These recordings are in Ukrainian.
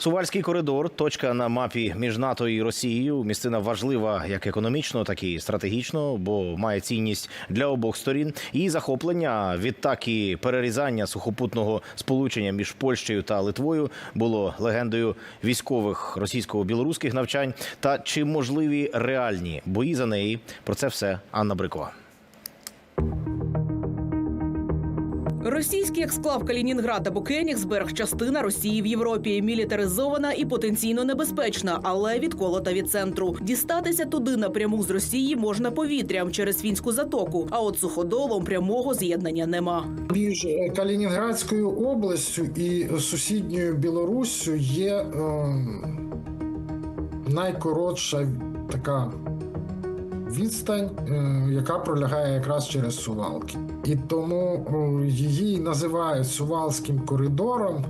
Сувальський коридор точка на мапі між НАТО і Росією. Місцина важлива як економічно, так і стратегічно, бо має цінність для обох сторін. Її захоплення відтак і перерізання сухопутного сполучення між Польщею та Литвою було легендою військових російсько-білоруських навчань. Та чи можливі реальні бої за неї? Про це все Анна Брикова. Російський ексклав Калінінград або Кенігсберг – частина Росії в Європі, мілітаризована і потенційно небезпечна, але відколота від центру. Дістатися туди напряму з Росії можна повітрям через фінську затоку. А от суходолом прямого з'єднання нема. Між е, Калінінградською областю і сусідньою Білоруссю є е, найкоротша така відстань, е, яка пролягає якраз через Сувалки. І тому е, її називають Сувалським коридором,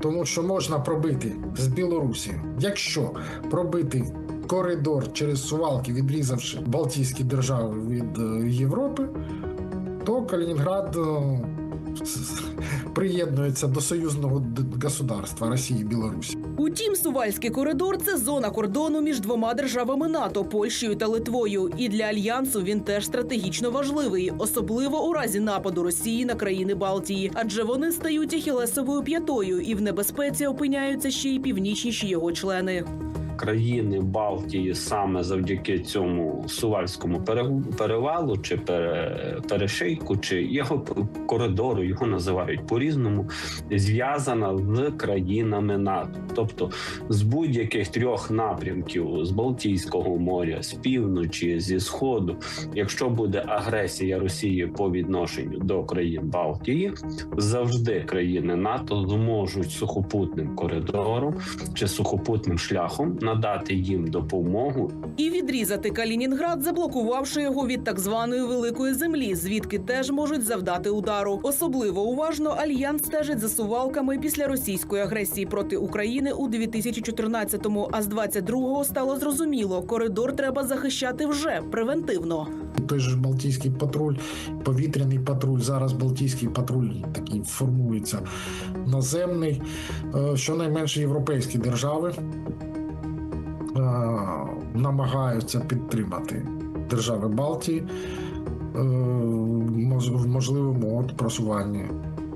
тому що можна пробити з Білорусі. Якщо пробити коридор через Сувалки, відрізавши Балтійські держави від е, Європи, то Калінінград приєднується до союзного государства Росії і Білорусі. Утім, Сувальський коридор це зона кордону між двома державами НАТО Польщею та Литвою. І для альянсу він теж стратегічно важливий, особливо у разі нападу Росії на країни Балтії, адже вони стають ахілесовою п'ятою і в небезпеці опиняються ще й північніші його члени. Країни Балтії саме завдяки цьому сувальському пере- перевалу чи перешийку, чи його коридору, його називають по-різному, зв'язана з країнами НАТО, тобто з будь-яких трьох напрямків з Балтійського моря, з півночі, зі сходу. Якщо буде агресія Росії по відношенню до країн Балтії, завжди країни НАТО зможуть сухопутним коридором чи сухопутним шляхом надати їм допомогу І відрізати Калінінград, заблокувавши його від так званої великої землі, звідки теж можуть завдати удару. Особливо уважно альянс стежить за сувалками після російської агресії проти України у 2014-му, А з 22-го стало зрозуміло, коридор треба захищати вже превентивно. Той же ж Балтійський патруль, повітряний патруль. Зараз Балтійський патруль такий формується наземний. Е, Щонайменше європейські держави намагаються підтримати держави Балтії е, в можливому просуванні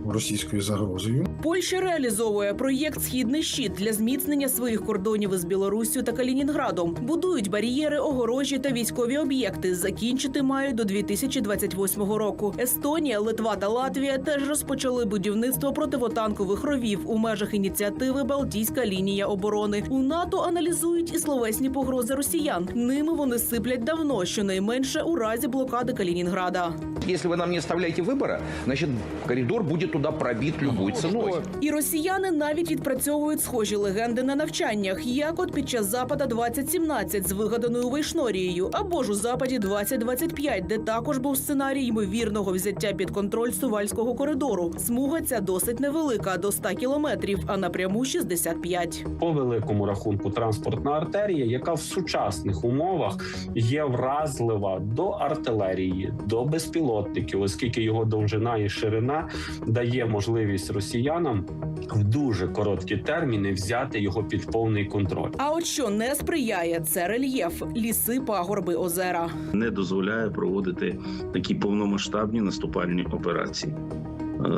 російською загрозою. Польща реалізовує проєкт Східний щит для зміцнення своїх кордонів із Білоруссю та Калінінградом. Будують бар'єри, огорожі та військові об'єкти. Закінчити мають до 2028 року. Естонія, Литва та Латвія теж розпочали будівництво противотанкових ровів у межах ініціативи Балтійська лінія оборони. У НАТО аналізують і словесні погрози росіян. Ними вони сиплять давно, щонайменше у разі блокади Калінінграда. Если вы нам не оставляете выбора, значит, коридор будет туда пробит любой ценой. І росіяни навіть відпрацьовують схожі легенди на навчаннях, як от під час запада 2017 з вигаданою Вайшнорією, або ж у западі 2025, де також був сценарій ймовірного взяття під контроль сувальського коридору. Смуга ця досить невелика, до 100 кілометрів, а напряму 65. по великому рахунку транспортна артерія, яка в сучасних умовах є вразлива до артилерії, до безпілотників, оскільки його довжина і ширина дає можливість росіянам в дуже короткі терміни взяти його під повний контроль. А от що не сприяє, це рельєф, ліси, пагорби, озера. не дозволяє проводити такі повномасштабні наступальні операції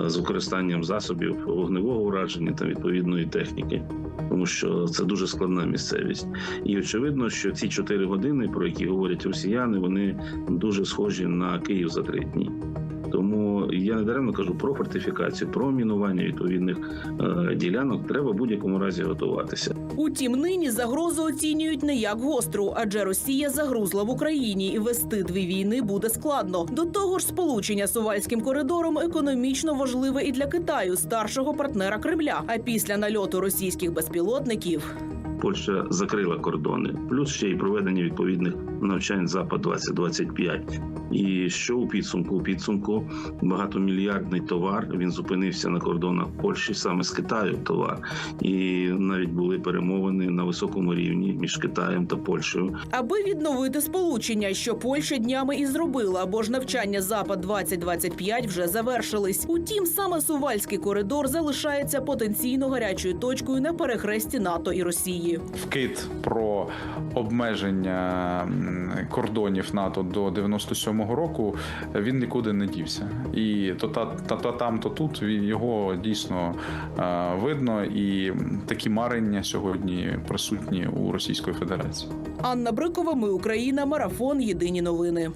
е, з використанням засобів вогневого ураження та відповідної техніки, тому що це дуже складна місцевість. І очевидно, що ці чотири години, про які говорять росіяни, вони дуже схожі на Київ за три дні. Тому я не даремно кажу про фортифікацію, про мінування відповідних е, ділянок. Треба в будь-якому разі готуватися. Утім, нині загрозу оцінюють не як гостру, адже Росія загрузла в Україні і вести дві війни буде складно. До того ж, сполучення сувальським коридором економічно важливе і для Китаю, старшого партнера Кремля. А після нальоту російських безпілотників Польща закрила кордони, плюс ще й проведення відповідних навчань запад 2025 І що у підсумку? У підсумку багатомільярдний товар він зупинився на кордонах Польщі саме з Китаю. Товар, і навіть були перемовини на високому рівні між Китаєм та Польщею Аби відновити сполучення, що Польща днями і зробила, бо ж навчання запад 2025 вже завершились. Утім, саме Сувальський коридор залишається потенційно гарячою точкою на перехресті НАТО і Росії. Вкид про обмеження кордонів НАТО до 97-го року він нікуди не дівся. І то та, та, та там, то тут його дійсно е, видно, і такі марення сьогодні присутні у Російської Федерації. Анна Брикова, ми Україна, марафон. Єдині новини.